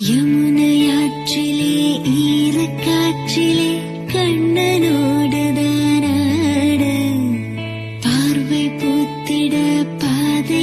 யமுனையாற்றிலே ஈரக்காற்றிலே கண்ணனோடுதானாட பார்வை பூத்திட பாதை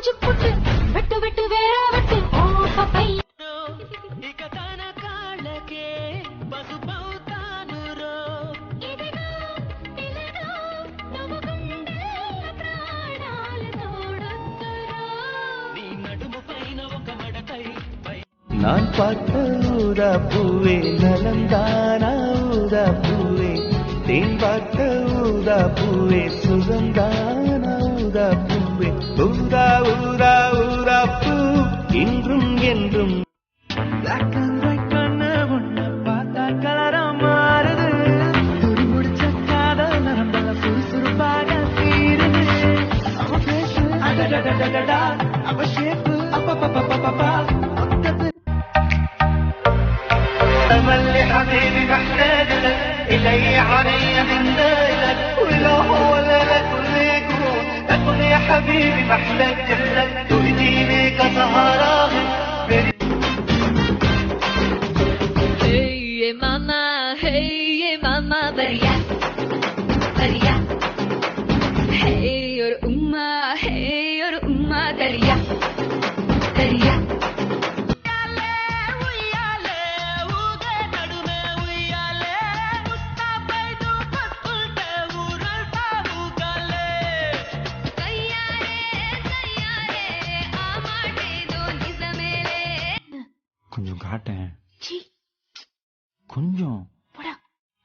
புட்டு ஆஞ்சு புட்டு வெட்டு வெட்டு வேற வெட்டு ஓ பப்பை ఇక తన కాళ్ళకే పసుపవుతాను రో ఇదిగో ఇదిగో నువ్వు గుండెల ప్రాణాలు తోడొద్దురా నీ నడుము పైన ఒక మడకై நான் பார்த்த ஊதா பூவே நலந்தானா ஊதா பூவே தேன் பார்த்த ஊதா பூவே சுகந்தானா ஊதா பூவே ஊதா ஊதா ஊதா பூ இன்றும் என்றும் Black and white கண்ணு உன்னை பார்த்தா கலரா மாறுது துடி முடிச்ச காதல் நரம்பல சுறுசுறுப்பாக தீருது அவ பேசு அடடடடடடா அவ ஷேப்பு அப்பப்பப்பப்பப்பா மொத்தத்து ملي حبيبي محتاج لك إلي علي من لك ولو حبيبي محلك جملك تهديني كسهرة هي ماما هي ماما بريا بريا هي يور காட்டேன். கொஞ்சம்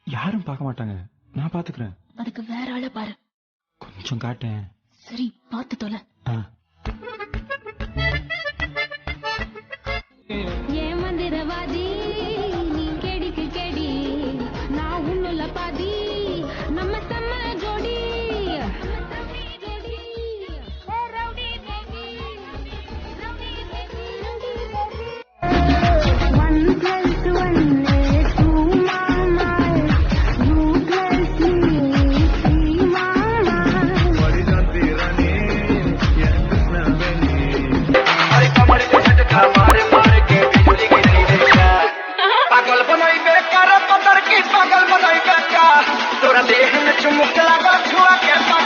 யாரும் பார்க்க மாட்டாங்க. நான் பாத்துக்கிறேன் அதுக்கு வேற ஆள பாரு. கொஞ்சம் காட்டேன். சரி பார்த்து தொலை. tu mujer la